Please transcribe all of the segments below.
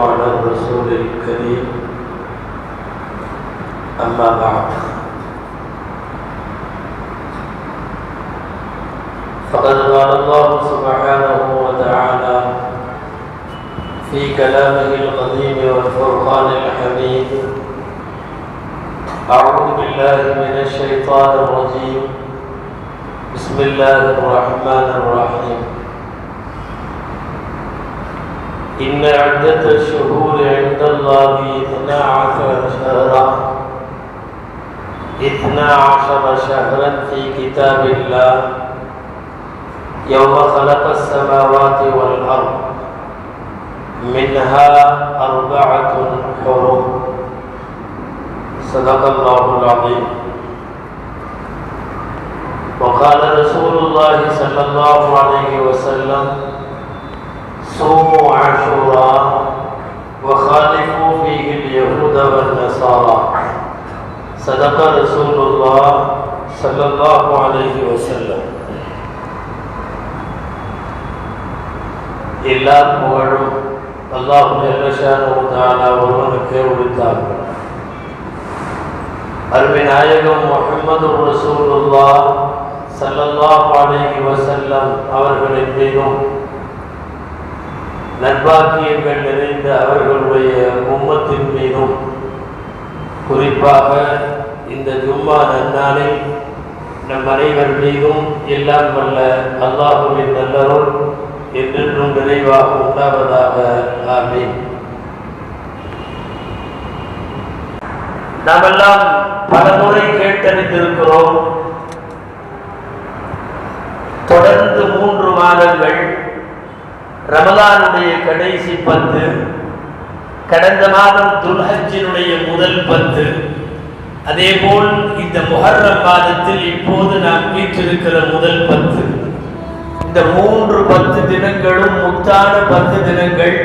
على الرسول الكريم. أما بعد. فقد قال الله سبحانه وتعالى في كلامه القديم والفرقان الحميد أعوذ بالله من الشيطان الرجيم. بسم الله الرحمن الرحيم. إن عدة الشهور عند الله اثنا عشر شهرا. اثنا عشر شهرا في كتاب الله. يوم خلق السماوات والأرض. منها أربعة حرم صدق الله العظيم. وقال رسول الله صلى الله عليه وسلم صوموا عاشوراء وخالفوا فيه اليهود والنصارى صدق رسول الله صلى الله عليه وسلم எல்லா புகழும் அல்லாஹ் ஜல்லஷானு தஆலா ஒருவனுக்கே உரித்தார்கள் அருமை நாயகம் முஹம்மது ரசூலுல்லாஹ் ஸல்லல்லாஹு அலைஹி வஸல்லம் அவர்களின் மீதும் நட்பாக்கியங்கள் நிறைந்த அவர்களுடைய உம்மத்தின் மீதும் குறிப்பாக இந்த ஜும்மா நன்னாளில் நம் அனைவர் மீதும் எல்லாம் வல்ல அல்லாஹுவின் நல்லருள் என்றென்றும் நிறைவாக உண்டாவதாக. ஆமீன். நாமெல்லாம் பல முறை கேட்டறிந்திருக்கிறோம். தொடர்ந்து மூன்று மாதங்கள் ரமலானுடைய கடைசி பத்து கடந்த மாதம் துல்ஹஜினுடைய முதல் பத்து. அதேபோல் இந்த முஹர்ரம் மாதத்தில் இப்போது நாம் வீற்றிருக்கிற முதல் பத்து. இந்த மூன்று பத்து தினங்களும் முத்தான பத்து தினங்கள்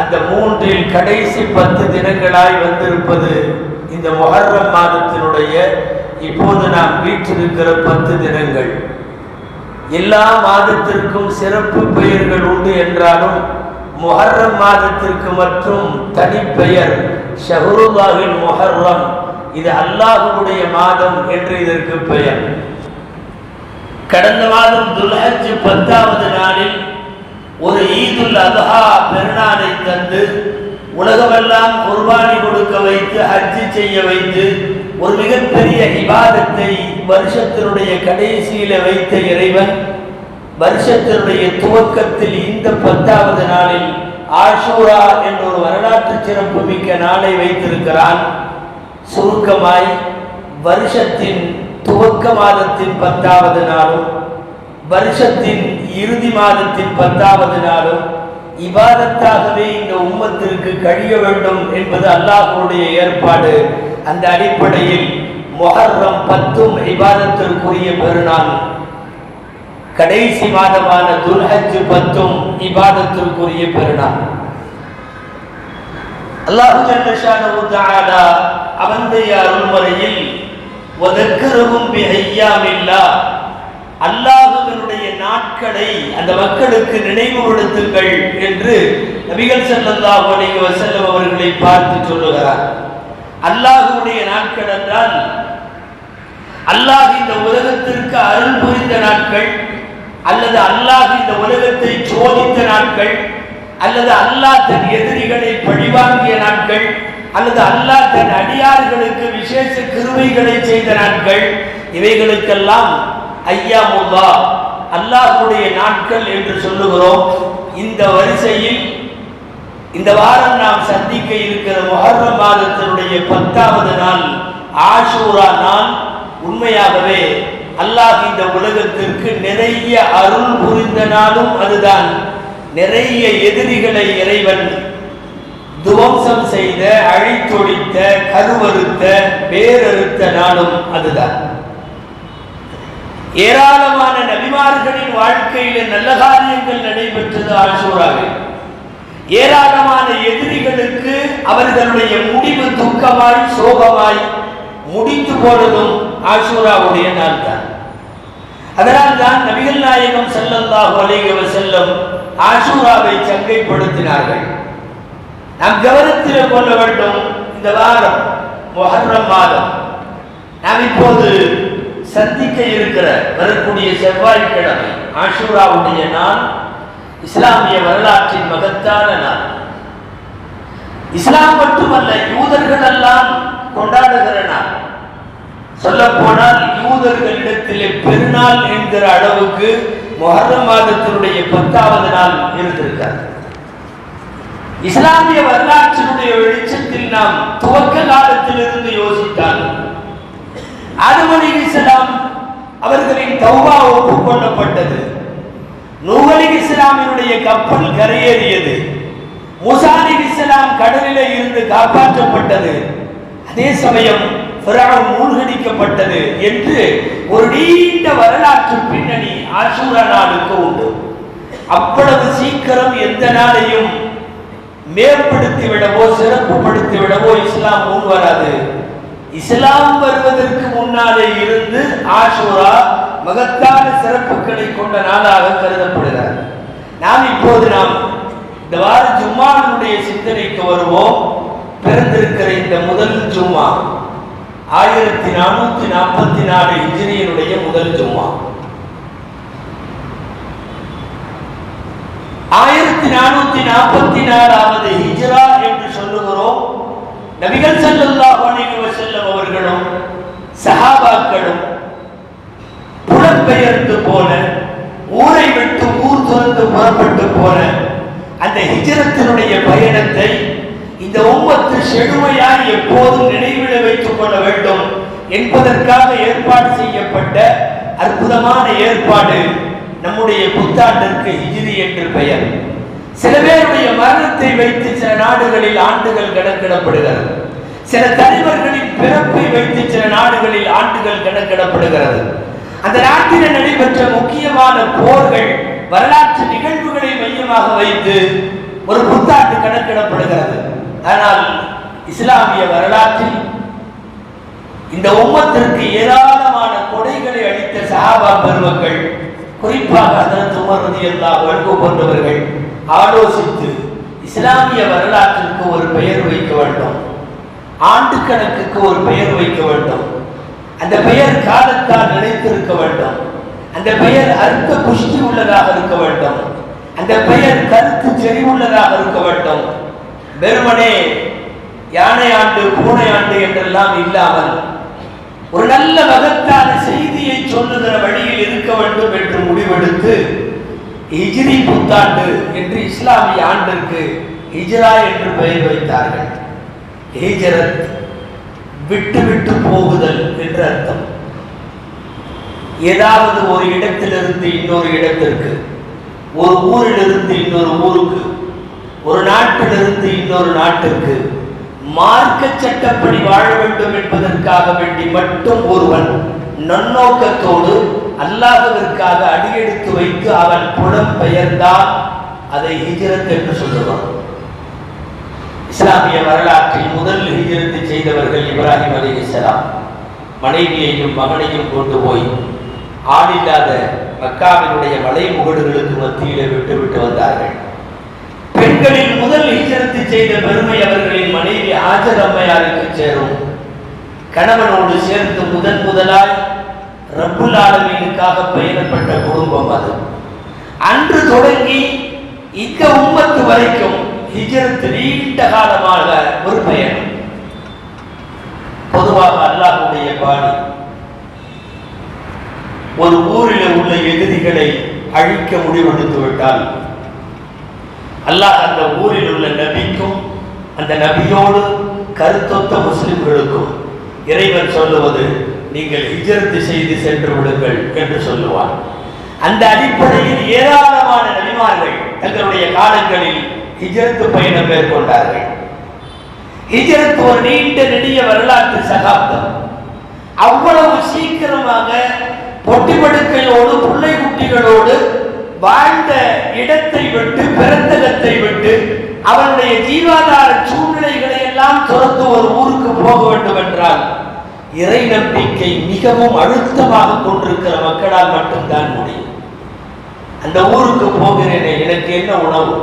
அந்த மூன்றில் கடைசி பத்து தினங்களாய் வந்திருப்பது இந்த மொஹர்ரம் மாதத்தினுடைய இப்போது நாம் வீற்றிருக்கிற பத்து தினங்கள். எல்லா மாதத்திற்கும் சிறப்பு பெயர்கள் உண்டு என்றாலும் முஹர்ரம் மாதத்திற்கு மற்றும் தனிப்பெயர் ஷஹருல்லாஹின் முஹர்ரம். இது அல்லாஹுடைய மாதம் என்று இதற்கு பெயர். கடந்த மாதம் துல்ஹஜ் பத்தாவது நாளில் ஒரு ஈதுல் அல்ஹா பெருநாளை தந்து உலகமெல்லாம் குர்பானி கொடுக்க வைத்து ஹஜ்ஜு செய்ய வைத்து ஒரு மிகப்பெரிய விவாதத்தை வருஷத்தினுடைய கடைசியில வைத்த இறைவன் வருஷத்தினுடைய துவக்கத்தில் இந்த பத்தாவது நாளில் ஆஷூரா என்ற ஒரு வரலாற்று சிறப்பு மிக்க நாளை வைத்திருக்கிறான். சுருக்கமாய் வருஷத்தின் துவக்க மாதத்தின் பத்தாவது நாளும் வருஷத்தின் இறுதி மாதத்தின் பத்தாவது நாளும் இவாதத்தாகவே இந்த உம்மத்திற்கு கழிய வேண்டும் என்பது அல்லாஹனுடைய ஏற்பாடு. அந்த அடிப்படையில் மொஹர்ரம் பத்தும் இபாதத்திற்குரிய பெருநாள். கடைசி மாதமான துல்ஹஜ் பத்தும் இபாதத்திற்குரிய பெருநாள். அல்லாஹு ஜல்லஷானு தஆலா அவனுடைய அருள்முறையில் வதக்கரவும் ஐயாமில்லா அல்லாஹுவினுடைய நாட்களை அந்த மக்களுக்கு நினைவுபடுத்துங்கள் என்று நபிகள் ஸல்லல்லாஹு அலைஹி வஸல்லம் அவர்களை பார்த்து சொல்லுகிறார். அல்லாஹுடைய நாட்கள் என்றால் அல்லாஹ் இந்த உலகத்திற்கு அருள் புரிந்த நாட்கள் அல்லது அல்லாஹ் இந்த உலகத்தை சோதித்த நாட்கள் அல்லது அல்லாஹ் தன் எதிரிகளை பழிவாங்கிய நாட்கள் அல்லது அல்லாஹ் தன் அடியார்களுக்கு விசேஷ கிருமைகளை செய்த நாட்கள் இவைகளுக்கெல்லாம் ஐயா ஐயாமுல்லா அல்லாஹுடைய நாட்கள் என்று சொல்லுகிறோம். இந்த வரிசையில் இந்த வாரம் நாம் சந்திக்க இருக்கிற முஹர்ரம் மாதத்தினுடைய பத்தாவது நாள் ஆஷூரா நாள் உண்மையாகவே அல்லாஹ் இந்த உலகத்திற்கு நிறைய அருள் புரிந்த நாளும் அதுதான் நிறைய எதிரிகளை இறைவன் துவம்சம் செய்த அழித்தொழித்த கருவறுத்த பேரறுத்த நாளும் அதுதான். ஏராளமான நபிமார்களின் வாழ்க்கையில நல்ல காரியங்கள் நடைபெற்றது ஆஷூராவில் ஏராளமான எதிரிகளுக்கு அவர்களுடைய முடிவு துக்கமாய் சோகமாய் முடித்து போனதும் ஆஷூராவுடைய நாள் தான் அதனால் தான் நபிகள் நாயகம் ஸல்லல்லாஹு அலைஹி செல்லும் ஆஷூராவை சங்கைப்படுத்தினார்கள். நாம் கவனத்தில் கொள்ள வேண்டும் இந்த வாரம் மொஹர்ரம் மாதம். நாம் இப்போது சந்திக்க இருக்கிற வரக்கூடிய செவ்வாய்க்கிழமை ஆஷூராவுடைய நாள் இஸ்லாமிய வரலாற்றின் மகத்தான நாள். இஸ்லாம் மட்டுமல்ல யூதர்கள் எல்லாம் கொண்டாடுகிற நாள். சொல்ல போனால் யூதர்களிடத்திலே பெருநாள் என்கிற அளவுக்கு மொஹர்ரம் மாதத்தினுடைய பத்தாவது நாள் இருந்திருக்கார். இஸ்லாமிய வரலாற்றினுடைய வெளிச்சத்தில் நாம் துவக்க காலத்திலிருந்து யோசித்தால் ஆதம் இஸ்லாம் அவர்களின் தௌபா ஒப்புக்கொள்ளப்பட்டது நூஹ் அலி இஸ்லாமினுடைய கப்பல் கரையேறியது. முசாலி இஸ்லாம் கடலிலே இருந்து காப்பாற்றப்பட்டது. அதே சமயம் மூழ்கடிக்கப்பட்டது என்று ஒரு நீண்ட வரலாற்று பின்னணி ஆசூர நாளுக்கு உண்டு. அவ்வளவு சீக்கிரம் எந்த நாளையும் மேம்படுத்தி விடவோ சிறப்புப்படுத்தி விடவோ இஸ்லாம் முன் வராது. இஸ்லாம் வருவதற்கு முன்னாலே இருந்து ஆஷூரா மகத்தான சிறப்புகளை கொண்ட நாளாக கருதப்படுகிறார். நாம் இப்போது நாம் இந்த வார ஜும்மாவினுடைய சிந்தனைக்கு வருவோம். பிறந்திருக்கிற இந்த முதல் ஜும்மா ஆயிரத்தி நானூத்தி நாற்பத்தி நாலு இன்ஜினியருடைய முதல் ஜும்மா. ஆயிரத்தி நானூத்தி நாற்பத்தி நாலாவது ஹிஜ்ரா என்று சொல்லுகிறோம். நபிகள் ஸல்லல்லாஹு அலைஹி செல்லும் அவர்களும் சஹாபாக்களும் புலம்பெயர்ந்து போன ஊரை விட்டு ஊர் துறந்து புறப்பட்டு போன அந்த ஹிஜ்ரத்தினுடைய பயணத்தை இந்த உம்மத்து செழுமையாய் எப்போதும் நினைவில் வைத்துக் கொள்ள வேண்டும் என்பதற்காக ஏற்பாடு செய்யப்பட்ட அற்புதமான ஏற்பாடு நம்முடைய புத்தாண்டிற்கு ஹிஜ்ரி என்று பெயர். சில பேருடைய மரணத்தை வைத்து சில நாடுகளில் ஆண்டுகள் கணக்கிடப்படுகிறது. சில தலைவர்களின் பிறப்பை வைத்து சில நாடுகளில் ஆண்டுகள் கணக்கிடப்படுகிறது. அந்த நாட்டில் நடைபெற்ற முக்கியமான போர்கள் வரலாற்று நிகழ்வுகளை மையமாக வைத்து ஒரு புத்தாண்டு கணக்கிடப்படுகிறது. ஆனால் இஸ்லாமிய வரலாற்றில் இந்த உம்மத்திற்கு ஏராளமான கொடைகளை அளித்த சஹாபா பெருமக்கள் குறிப்பாக அதற்கு உமர் எல்லா வழக்கு போன்றவர்கள் ஆலோசித்து இஸ்லாமிய வரலாற்றிற்கு ஒரு பெயர் வைக்க வேண்டும். ஆண்டு கணக்குக்கு ஒரு பெயர் வைக்க வேண்டும். அந்த பெயர் காலத்தால் நிலைத்திருக்க வேண்டும். அந்த பெயர் அர்த்த புஷ்டி உள்ளதாக இருக்க வேண்டும். அந்த பெயர் கருத்து செறிவுள்ளதாக இருக்க வேண்டும். வெறுமனே யானை ஆண்டு பூனை ஆண்டு என்றெல்லாம் இல்லாமல் ஒரு நல்ல மகத்தான செய்தியை சொல்லுகிற வழியில் இருக்க வேண்டும் என்று முடிவெடுத்து ஹிஜ்ரி புத்தாண்டு என்று இஸ்லாமிய ஆண்டிற்கு ஹிஜ்ரா என்று பெயர் வைத்தார்கள். ஹிஜரத் விட்டு விட்டு போகுதல் என்று அர்த்தம். ஏதாவது ஒரு இடத்திலிருந்து இன்னொரு இடத்திற்கு ஒரு ஊரிலிருந்து இன்னொரு ஊருக்கு ஒரு நாட்டிலிருந்து இன்னொரு நாட்டிற்கு மார்க்க சட்டப்படி வாழ வேண்டும் என்பதற்காக வேண்டி மட்டும் ஒருவன் நன்னோக்கத்தோடு அல்லாஹ்விற்காக அடியெடுத்து வைத்து அவன் புலம் பெயர்ந்தால் அதை ஹிஜரத் என்று சொல்லுவான். இஸ்லாமிய வரலாற்றில் முதல் ஹிஜரத்து செய்தவர்கள் இப்ராஹிம் அலைஹிஸ்ஸலாம் மனைவியையும் மகனையும் கொண்டு போய் ஆளில்லாத மக்காவினுடைய மலை முகடுகளுக்கு மத்தியிலே விட்டு விட்டு வந்தார்கள். பெண்களில் முதல் ஹிஜரத்து செய்த பெருமை அவர்களின் மனைவி ஆஜர் அம்மையாருக்கு சேரும். கணவனோடு சேர்ந்து முதன் முதலாய் ரப்புல் ஆலமீனுக்காக பெயரப்பட்ட குடும்பம் அது. அன்று தொடங்கி இந்த உம்மத்து வரைக்கும் ஹிஜரத்து நீண்ட காலமாக ஒரு பயணம். பொதுவாக அல்லாஹுடைய பாணி. ஒரு ஊரில் உள்ள எதிரிகளை அழிக்க முடிவெடுத்து விட்டால் அல்லாஹ் அந்த ஊரில் உள்ள நபிக்கும் அந்த நபியோடு கருத்தொத்த முஸ்லிம்களுக்கும் இறைவன் சொல்லுவது நீங்கள் ஹிஜரத்து செய்து சென்று விடுங்கள் என்று சொல்லுவார். அந்த அடிப்படையில் ஏராளமான நபிமார்கள் தங்களுடைய காலங்களில் ஹிஜரத்து பயணம் மேற்கொண்டார்கள். ஹிஜரத்து ஒரு நீண்ட நெடிய வரலாற்று சகாப்தம். அவ்வளவு சீக்கிரமாக பொட்டிப்படுக்கையோடு பிள்ளை குட்டிகளோடு வாழ்ந்த இடத்தை விட்டு பிறந்தகத்தை விட்டு அவனுடைய ஜீவாதார சூழ்நிலைகளை எல்லாம் துறந்து ஒரு ஊருக்கு போக வேண்டும் என்றால் இறை நம்பிக்கை மிகவும் அழுத்தமாக கொண்டிருக்கிற மக்களால் மட்டும்தான் முடியும். அந்த ஊருக்கு போகிறேனே எனக்கு என்ன உணவு?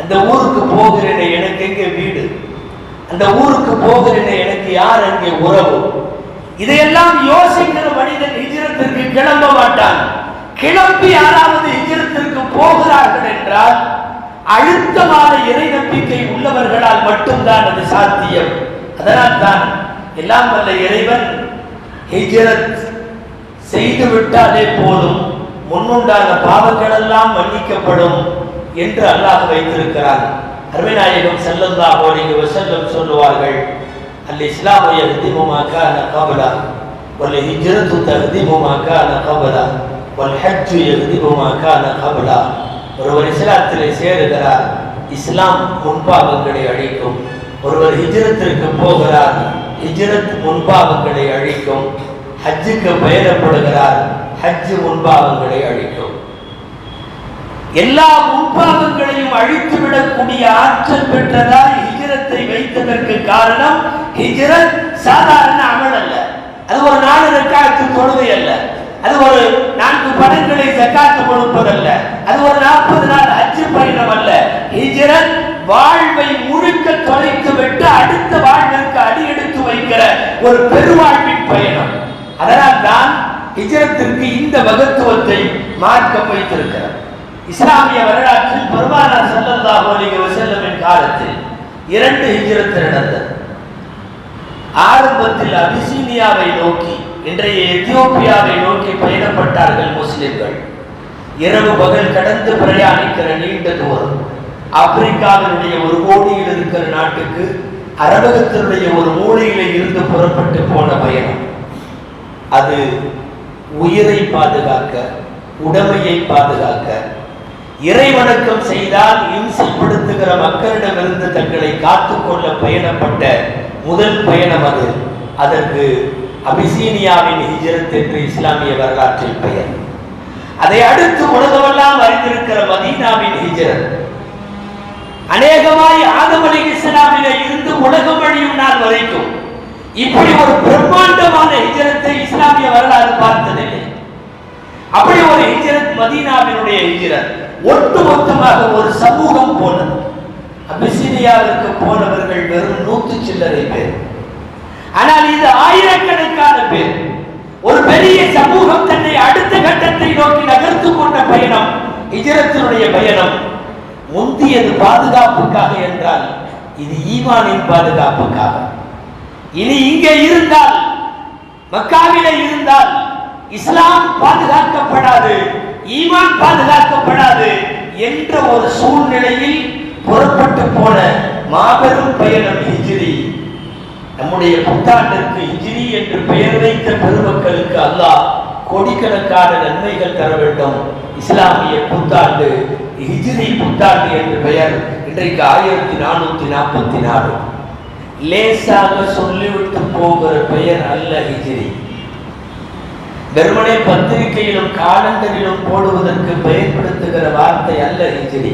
அந்த ஊருக்கு போகிறேனே எனக்கு எங்கே வீடு? அந்த ஊருக்கு போகிறேனே எனக்கு யார் அங்கே உறவு? இதையெல்லாம் யோசிக்கிற மனிதன் ஹிஜ்ரத்திற்கு கிளம்ப மாட்டான். கிளம்பி யாராவது ஹிஜ்ரத்திற்கு போகிறார்கள் என்றால் அழுத்தமான இறை நம்பிக்கை உள்ளவர்களால் மட்டும்தான் அது சாத்தியம். அதனால் தான் எல்லாம் வல்ல இறைவன் ஹிஜ்ரத் செய்து விட்டாலே போதும். முன்னுண்டான பாவங்கள் எல்லாம் மன்னிக்கப்படும் என்று அல்லாஹ் வைத்திருக்கிறார் அருமைநாயகம் ஸல்லல்லாஹு அலைஹி வஸல்லம் சொல்லுவார்கள் அல்ல இஸ்லாமு யஹ்திமு மா கான கப்லா ஹிஜரத்து ஹிஜ்ரத்து தஹ்திமு மா ஹஜ்ஜு கான கப்லா ஒருவர் இஸ்லாத்திலே சேருகிறார் இஸ்லாம் முன்பாவங்களை அழிக்கும். ஒருவர் ஹிஜரத்திற்கு போகிறார் ஹிஜரத் முன்பாவங்களை அழிக்கும். ஹஜ்ஜுக்கு பெயரப்படுகிறார் ஹஜ்ஜு முன்பாவங்களை அழிக்கும். எல்லா முன்பாவங்களையும் அழித்து விடக்கூடிய ஆற்றல் பெற்றதால் ஹிஜரத்தை வைத்ததற்கு காரணம் ஹிஜரத் சாதாரண அமல் அல்ல அது ஒரு நாலு ரெக்காத்து தொழுகை அல்ல. அது ஒரு நான்கு பணங்களை ஜக்காத்து கொடுப்பதல்ல. அது ஒரு நாற்பது நாள் அச்சு பயணம் அல்ல. ஹிஜரத் வாழ்வை முழுக்க தொலைத்து விட்டு அடுத்த வாழ்விற்கு அடி எடுத்து வைக்கிற ஒரு பெருவாழ்வின் பயணம். அதனால் தான் ஹிஜரத்திற்கு இந்த மகத்துவத்தை மார்க்கம் வைத்திருக்கிறார் இஸ்லாமிய வரலாற்றில் பெருமானார் ஸல்லல்லாஹு அலைஹி வஸல்லமின் காலத்தில் இரண்டு ஹிஜரத்து நடந்தது. ஆரம்பத்தில் அபிசீனியாவை நோக்கி இன்றைய எத்தியோப்பியாவை நோக்கி பயணப்பட்டார்கள் முஸ்லிம்கள். இரவு பகல் கடந்து பிரயாணிக்கிற நீண்ட தூரம். ஆப்பிரிக்காவினுடைய ஒரு கோடியில் இருக்கிற நாட்டுக்கு அரபகத்தினுடைய ஒரு மூலையில இருந்து புறப்பட்டு போன பயணம். அது உயிரை பாதுகாக்க உடமையை பாதுகாக்க இறை வணக்கம் செய்தால் இம்சைப்படுத்துகிற மக்களிடமிருந்து தங்களை காத்துக்கொள்ள பயணப்பட்ட முதல் பயணம் அது. அதற்கு அபிசீனியாவின் ஹிஜரத் என்று இஸ்லாமிய வரலாற்றில் பெயர். அதை அடுத்து உலகமெல்லாம் அறிந்திருக்கிற மதீனாவின் ஹிஜரத். அநேகமாய் ஆதம் அலி இஸ்லாமில இருந்து உலகம் வழியும் நாள் வரைக்கும் இப்படி ஒரு பிரம்மாண்டமான ஹிஜரத்தை இஸ்லாமிய வரலாறு பார்த்ததில்லை. அப்படி ஒரு ஹிஜரத் மதீனாவினுடைய ஹிஜரத். ஒட்டுமொத்தமாக ஒரு சமூகம் போனது. அபிசீனியாவிற்கு போனவர்கள் வெறும் நூத்து சில்லறை பேர். ஆனால் இது ஆயிரக்கணக்கான பேர். ஒரு பெரிய சமூகம் தன்னை அடுத்த கட்டத்தை நோக்கி நகர்த்து கொண்ட பயணம் இஜரத்தினுடைய பயணம். முந்தியது பாதுகாப்புக்காக என்றால் இது ஈமானின் பாதுகாப்புக்காக. இனி இங்கே இருந்தால் மக்காவில இருந்தால் இஸ்லாம் பாதுகாக்கப்படாது ஈமான் பாதுகாக்கப்படாது என்ற ஒரு சூழ்நிலையில் புறப்பட்டு போன மாபெரும் பயணம் ஹிஜ்ரி. நம்முடைய புத்தாண்டிற்கு இஜிரி என்று பெயர் வைத்த பெருமக்களுக்கு அல்லாஹ் கோடிக்கணக்கான நன்மைகள் தர வேண்டும். இஸ்லாமிய புத்தாண்டு ஹிஜிரி புத்தாண்டு என்று பெயர் இன்றைக்கு ஆயிரத்தி நானூத்தி நாற்பத்தி நாலு லேசாக சொல்லிவிட்டு போகிற பெயர் அல்ல ஹிஜ்ரி வெறுமனே பத்திரிகையிலும் காலண்டரிலும் போடுவதற்கு பயன்படுத்துகிற வார்த்தை அல்ல ஹிஜிரி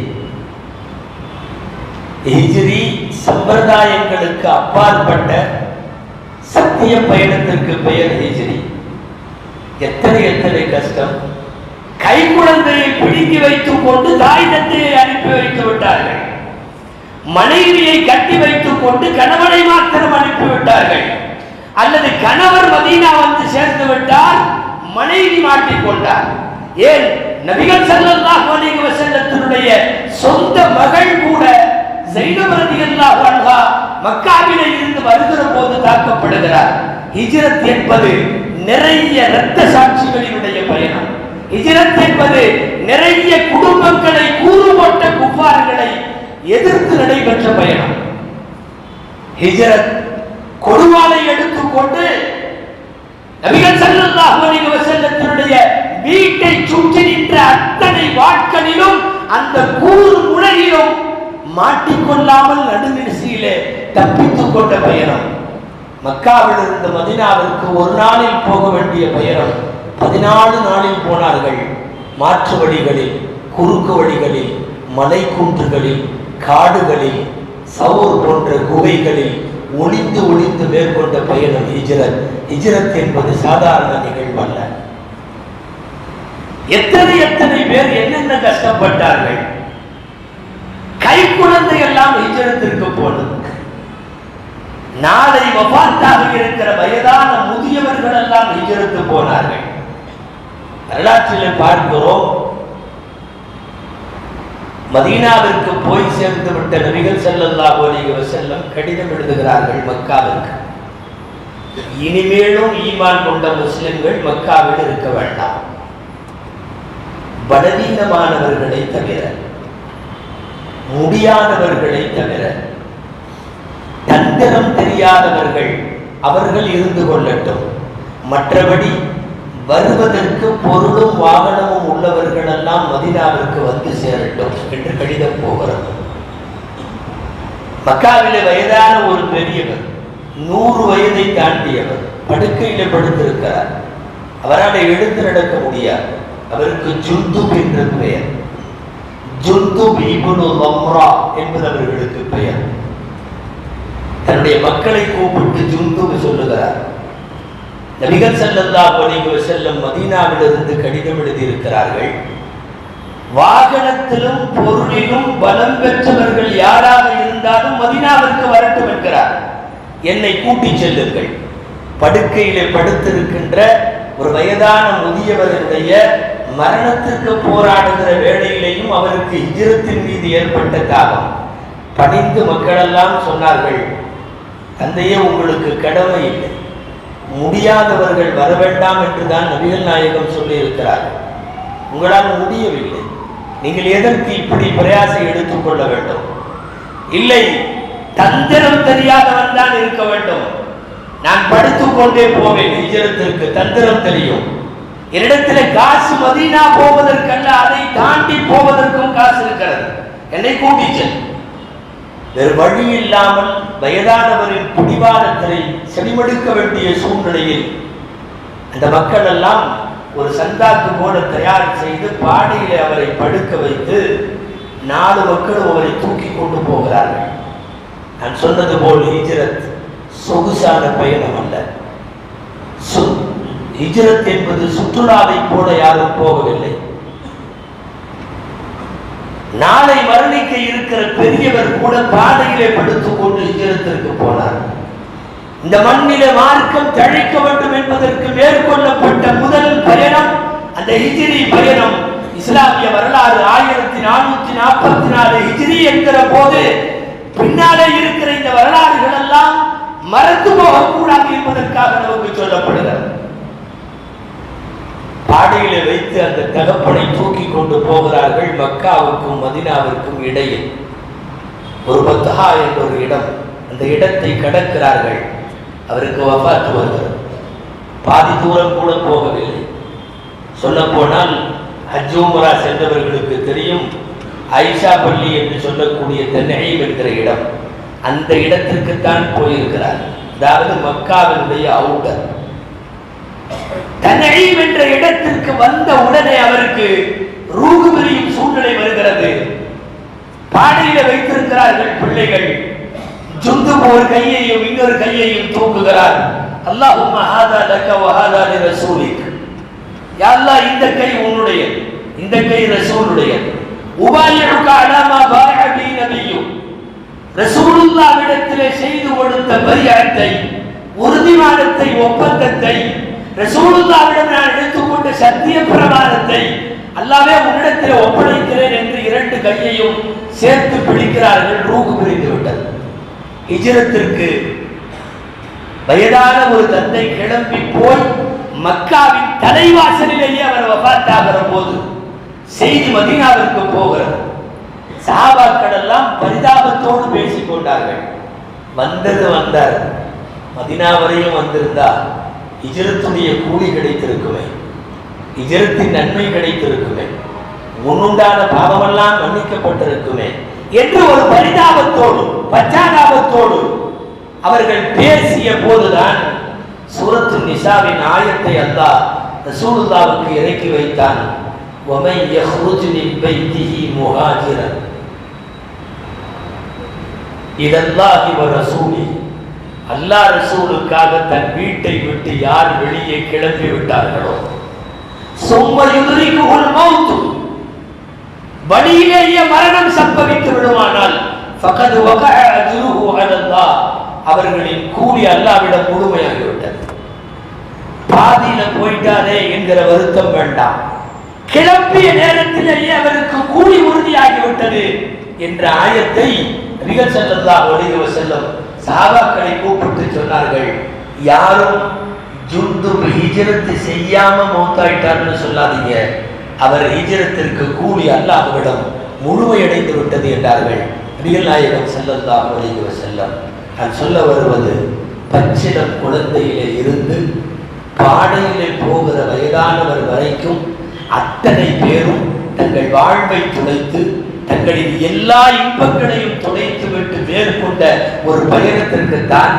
ஹிஜ்ரி சம்பிரதாயங்களுக்கு அப்பாற்பட்ட சத்திய பயணத்திற்கு பெயர் ஹிஜ்ரி. எத்தனை எத்தனை கஷ்டம். கை குழந்தையை பிடுங்கி வைத்துக் கொண்டு தாய் தந்தையை அனுப்பி வைத்து விட்டார்கள். மனைவியை கட்டி வைத்துக் கொண்டு கணவனை மாத்திரம் அனுப்பி விட்டார்கள். அல்லது கணவர் மதீனா வந்து சேர்ந்து விட்டால் மனைவி மாட்டிக்கொண்டார் ஏன்? நபிகள் ஸல்லல்லாஹு அலைஹி வஸல்லத்தினுடைய சொந்த மகள் கூட மக்காவிலே இருந்து வருகிற போது தாக்கப்படுகிறார். ஹிஜ்ரத் என்பது நிறைய இரத்த சாட்சிகளினுடைய பயணம். ஹிஜ்ரத் என்பது நிறைய குடும்பங்களை கூறுபட்ட குப்பார்களை எதிர்த்து நடைபெற்ற பயணம். ஹிஜரத் கொடுவாளை எடுத்துக்கொண்டு நபிகள் ஸல்லல்லாஹு அலைஹி வஸல்லத்தினுடைய வீட்டை சுற்றி நின்ற அத்தனை வாட்களிலும் அந்த கூறு முனையிலும் மாட்டிக்கொள்ளாமல் நடுநிசையிலே தப்பித்துக் கொண்ட பயணம். மக்காவில் இருந்து மதினாவிற்கு ஒரு நாளில் போக வேண்டிய பயணம். பதினாலு நாளில் போனார்கள். மாற்று வழிகளில் குறுக்கு வழிகளில் மலை குன்றுகளில் காடுகளில் சவுர் போன்ற குகைகளில் ஒளிந்து ஒளிந்து மேற்கொண்ட பயணம் ஹிஜ்ரத். ஹிஜ்ரத் என்பது சாதாரண நிகழ்வல்ல எத்தனை எத்தனை பேர் என்னென்ன கஷ்டப்பட்டார்கள்? கை எல்லாம் ஹிஜ்ரத்திற்கு போனது. நாளை வபாத்தாக இருக்கிற வயதான முதியவர்கள் எல்லாம் ஹிஜரத்து போனார்கள். வரலாற்றில் பார்க்கிறோம். மதீனாவிற்கு போய் சேர்ந்து விட்ட நபிகள் செல்லல்லா அலைஹி செல்லம் கடிதம் எழுதுகிறார்கள் மக்காவிற்கு. இனிமேலும் ஈமான் கொண்ட முஸ்லிம்கள் மக்காவில் இருக்க வேண்டாம். பலவீனமானவர்களை தவிர முடியாதவர்களை தவிர தந்திரம் தெரியாதவர்கள் அவர்கள் இருந்து கொள்ளட்டும். மற்றபடி வருவதற்கு பொருளும் வாகனமும் உள்ளவர்கள் எல்லாம் மதினாவிற்கு வந்து சேரட்டும் என்று கடிதம் போகிறது. மக்காவிலே வயதான ஒரு பெரியவர் நூறு வயதை தாண்டியவர் படுக்கையில படுத்திருக்கிறார். அவரால் எழுந்து நடக்க முடியாது. அவருக்கு ஜுந்துப் என்ற பெயர். ஜுந்துப் இப்னு லம்ரா என்பது அவர்களுக்கு பெயர். தன்னுடைய மக்களை கூப்பிட்டு ஜுந்தும் சொல்லுகிறார். நபிகள் செல்லந்தா அலைஹி செல்லும் மதீனாவிலிருந்து கடிதம் எழுதியிருக்கிறார்கள். வாகனத்திலும் பொருளிலும் பலம் பெற்றவர்கள் யாராக இருந்தாலும் மதீனாவிற்கு வரட்டும் என்கிறார். என்னை கூட்டிச் செல்லுங்கள். படுக்கையிலே படுத்திருக்கின்ற ஒரு வயதான முதியவருடைய மரணத்திற்கு போராடுகிற வேளையிலையும் அவருக்கு ஹிஜ்ரத்தின் மீது ஏற்பட்ட தாகம் பணிந்து மக்களெல்லாம் சொன்னார்கள் தந்தையே உங்களுக்கு கடமை இல்லை. முடியாதவர்கள் வர வேண்டாம் என்றுதான் நபிகள் நாயகம் சொல்லியிருக்கிறார். உங்களால் முடியவில்லை. நீங்கள் எதற்கு இப்படி பிரயாசை எடுத்துக்கொள்ள வேண்டும்? இல்லை தந்திரம் தெரியாதவன் தான் இருக்க வேண்டும். நான் படித்துக்கொண்டே போவேன். ஹிஜரத்திற்கு தந்திரம் தெரியும். என்னிடத்தில் காசு மதீனா போவதற்கல்ல அதை தாண்டி போவதற்கும் காசு இருக்கிறது. என்னை கூட்டிச்சல் வேறு வழி இல்லாமல் வயதானவரின் பிடிவாதத்தை செடிமடுக்க வேண்டிய சூழ்நிலையில் அந்த மக்கள் எல்லாம் ஒரு சந்தாக்கு போல தயார் செய்து பாடியில் அவரை படுக்க வைத்து நாலு மக்களும் அவரை தூக்கி கொண்டு போகிறார்கள். நான் சொன்னது போல் ஹிஜரத் சொகுசான பயணம் அல்ல. ஹிஜ்ரத் என்பது சுற்றுலாவை போல யாரும் போகவில்லை. நாளை மரணிக்க இருக்கிற பெரியவர் கூட பாதையிலே படுத்துக் கொண்டு ஹிஜரத்திற்கு போனார். இந்த மண்ணில மார்க்கம் தழைக்க வேண்டும் என்பதற்கு மேற்கொள்ளப்பட்ட முதல் பயணம் அந்த ஹிஜிரி பயணம். இஸ்லாமிய வரலாறு ஆயிரத்தி நானூத்தி நாற்பத்தி நாலு ஹிஜிரி என்கிற போது பின்னாலே இருக்கிற இந்த வரலாறுகள் எல்லாம் மறந்து போகக்கூடாது என்பதற்காக நமக்கு சொல்லப்படுகிறது. பாடையில வைத்து அந்த தகப்பனை தூக்கி கொண்டு போகிறார்கள் மக்காவுக்கும் மதினாவிற்கும் இடையில் ஒரு பத்தஹா என்ற ஒரு இடம். அந்த இடத்தை கடக்கிறார்கள். அவருக்கு வஃபாத்து வருகிறது. பாதி தூரம் கூட போகவில்லை. சொல்ல போனால் ஹஜ்ஜூமரா சென்றவர்களுக்கு தெரியும் ஐஷா பள்ளி என்று சொல்லக்கூடிய தென்னையம் என்கிற இடம். அந்த இடத்திற்குத்தான் போயிருக்கிறார். அதாவது மக்காவினுடைய அவுட்டர். தனீம் என்ற இடத்திற்கு வந்த உடனே அவருக்கு ரூகு பிரியும் சூழ்நிலை வருகிறது. பாடையில வைத்திருக்கிறார்கள் பிள்ளைகள். ஜுந்து ஒரு கையையும் இன்னொரு கையையும் தூக்குகிறார். அல்லாஹும் ஹாதா லக்க வ ஹாதா லி ரசூலிக். யா அல்லாஹ் இந்த கை உன்னுடைய. இந்த கை ரசூலுடைய. உபாயிஉக அலா மா பாய பி நபியு. ரசூலுல்லாவிடத்திலே செய்து கொடுத்த பரியாத்தை உறுதிமானத்தை ஒப்பந்தத்தை ரசூலுல்லாவிடம் நான் எடுத்துக்கொண்ட சத்திய பிரமாணத்தை அல்லாவே உன்னிடத்தில் ஒப்படைக்கிறேன் என்று இரண்டு கையையும் சேர்த்து பிடிக்கிறார்கள் ரூகு பிரிந்து விட்டது இஜிரத்திற்கு வயதான ஒரு தந்தை கிளம்பி போய் மக்காவின் தலைவாசலிலேயே அவர் வபாத்தாகிற போது செய்தி மதீனாவிற்கு போகிறது. சாபாக்கள் எல்லாம் பரிதாபத்தோடு பேசிக் கொண்டார்கள் வந்தது வந்தார். மதினா வரையும் வந்திருந்தா இஜரத்துடைய கூலி கிடைத்திருக்குமே இஜரத்தின் நன்மை கிடைத்திருக்குமே முன்னுண்டான பாவமெல்லாம் மன்னிக்கப்பட்டிருக்குமே என்று ஒரு பரிதாபத்தோடு பச்சாதாபத்தோடு அவர்கள் பேசிய போதுதான் சூரத்து நிசாவின் ஆயத்தை அல்லா ரசூலுல்லாவுக்கு இறக்கி வைத்தான். இதெல்லாம் இவர் ரசூலி. அல்லா ரசூலுக்காக தன் வீட்டை விட்டு யார் வெளியே கிளம்பி விட்டார்களோ? சொம்மயுதிரிக்கு ஒரு மௌத்து. வழியிலேயே மரணம் சம்பவித்து விடுமானால் ஃபகது வகஅ அஜ்ருஹு அலல்லாஹ். அவர்களின் கூலி அல்லாவிடம் முழுமையாகிவிட்டது. பாதியில போயிட்டாரே என்கிற வருத்தம் வேண்டாம். கிளம்பிய நேரத்திலேயே அவருக்கு கூலி உறுதியாகிவிட்டது என்ற ஆயத்தை மிகச் நிகழ்ச்சல்லா ஒளிவு செல்லும் சஹாபாக்களை கூப்பிட்டு சொன்னார்கள் யாரும் ஜுந்து ஹிஜரத்து செய்யாம மௌத்தாயிட்டார்னு சொல்லாதீங்க. அவர் ஹிஜரத்திற்கு கூலி அவரிடம் முழுமையடைந்து விட்டது என்றார்கள் நபிகள் நாயகம் ஸல்லல்லாஹு அலைஹி செல்லம் நான் சொல்ல வருவது பச்சிடம் குழந்தையிலே இருந்து பாடையிலே போகிற வயதானவர் வரைக்கும் அத்தனை பேரும் தங்கள் வாழ்வை துளைத்து தங்களின் எல்லா இன்பங்களையும் துளைத்து விட்டு மேற்கொண்ட ஒரு பயணத்திற்கு தான்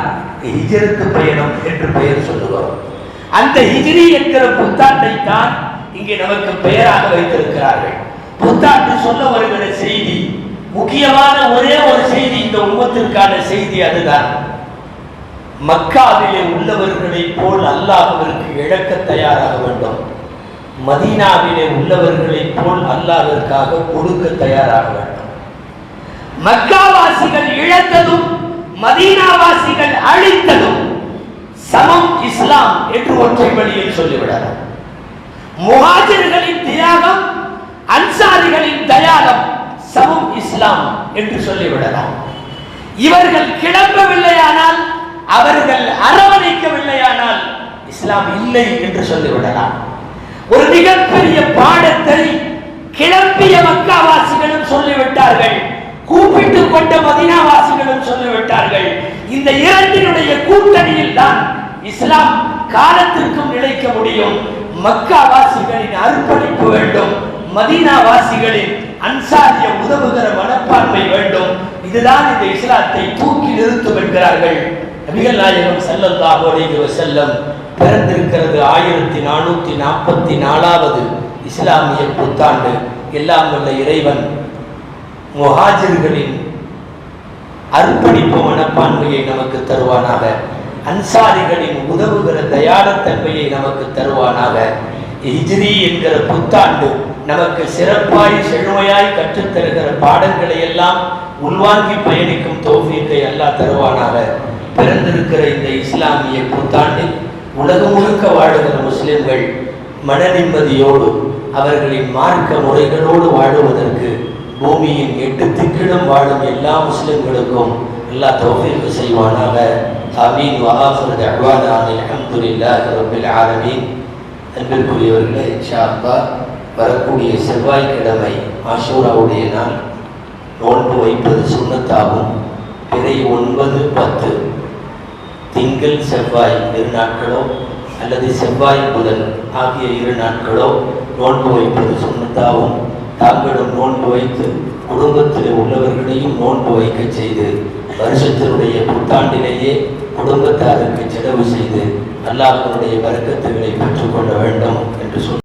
ஹிஜரத்து பயணம் என்று பெயர் சொல்லுவோம் அந்த ஹிஜிரி என்கிற புத்தாண்டை தான் இங்கே நமக்கு பெயராக வைத்திருக்கிறார்கள். புத்தாண்டு சொல்ல வருகிற செய்தி முக்கியமான ஒரே ஒரு செய்தி இந்த உம்மத்திற்கான செய்தி அதுதான். மக்காவிலே உள்ளவர்களைப் போல் அல்லாஹ்விற்கு இழக்க தயாராக வேண்டும். மதீனாவிலே உள்ளவர்களைப் போல் அல்லாஹ்விற்காக கொடுக்க தயாராக வேண்டும். மக்காவாசிகள் இழந்ததும் மதீனாவாசிகள் அழித்ததும் சமம் இஸ்லாம் என்று ஒற்றை வழியில் சொல்லிவிடலாம். முகாஜர்களின் தியாகம் அன்சாரிகளின் தயாகம் சமம் இஸ்லாம் என்று சொல்லிவிடலாம். இவர்கள் கிளம்பவில்லையானால் அவர்கள் அரவணைக்கவில்லையானால் இஸ்லாம் இல்லை என்று சொல்லிவிடலாம். ஒரு மிகப்பெரிய பாடத்தை கிளம்பிய மக்காவாசிகளும் சொல்லிவிட்டார்கள். கூப்பிட்டு கொண்ட மதினாவாசிகளும் சொல்லிவிட்டார்கள். இந்த இரண்டினுடைய கூட்டணியில் தான் இஸ்லாம் காலத்திற்கும் நிலைக்க முடியும். மக்காவாசிகளின் அர்ப்பணிப்பு வேண்டும். மதீனாவாசிகளின் அன்சாரிய உதவுகிற மனப்பான்மை வேண்டும். இதுதான் இந்த இஸ்லாத்தை தூக்கி நிறுத்தும் என்கிறார்கள். நபிகள் நாயகம் ஸல்லல்லாஹு அலைஹி வஸல்லம் பிறந்திருக்கிறது ஆயிரத்தி நானூத்தி நாற்பத்தி நாலாவது இஸ்லாமிய புத்தாண்டு. எல்லாம் வல்ல இறைவன் முஹாஜிர்களின் அர்ப்பணிப்பு மனப்பான்மையை நமக்கு தருவானாக. அன்சாரிகளின் உதவுகிற தயாரத்தன்மையை நமக்கு தருவானாக. ஹிஜ்ரி என்கிற புத்தாண்டு நமக்கு சிறப்பாய் செழுமையாய் கற்றுத்தருகிற பாடங்களை எல்லாம் உள்வாங்கி பயணிக்கும் தோஃபியத்தை எல்லாம் தருவானாக. பிறந்திருக்கிற இந்த இஸ்லாமிய புத்தாண்டில் உலகம் முழுக்க வாழுகிற முஸ்லிம்கள் மன நிம்மதியோடு அவர்களின் மார்க்க முறைகளோடு வாழுவதற்கு பூமியின் எட்டு திக்கிடம் வாழும் எல்லா முஸ்லிம்களுக்கும் எல்லா தௌஃபீக் செய்வானாக. ஆமீன். வஆஃபிரு தஅவானா அஹமதுல்லா ரபில் ஆலமீன். அன்பிற்குரியவர்களே இன்ஷா அல்லாஹ் வரக்கூடிய செவ்வாய்க்கிழமை ஆஷூராவுடைய நாள். நோன்பு வைப்பது சுண்ணத்தாகும். பிறை ஒன்பது பத்து. திங்கள் செவ்வாய் இரு நாட்களோ அல்லது செவ்வாய் புதன் ஆகிய இரு நாட்களோ நோன்பு வைப்பது சுண்ணத்தாவும் தாங்களும் நோன்பு வைத்து குடும்பத்தில் உள்ளவர்களையும் நோன்பு வைக்க செய்து வருஷத்தினுடைய புத்தாண்டிலேயே குடும்பத்தாருக்கு செலவு செய்து அல்லாஹ்வுடைய வர்க்கத்துகளை பெற்றுக்கொள்ள வேண்டும் என்று சொல்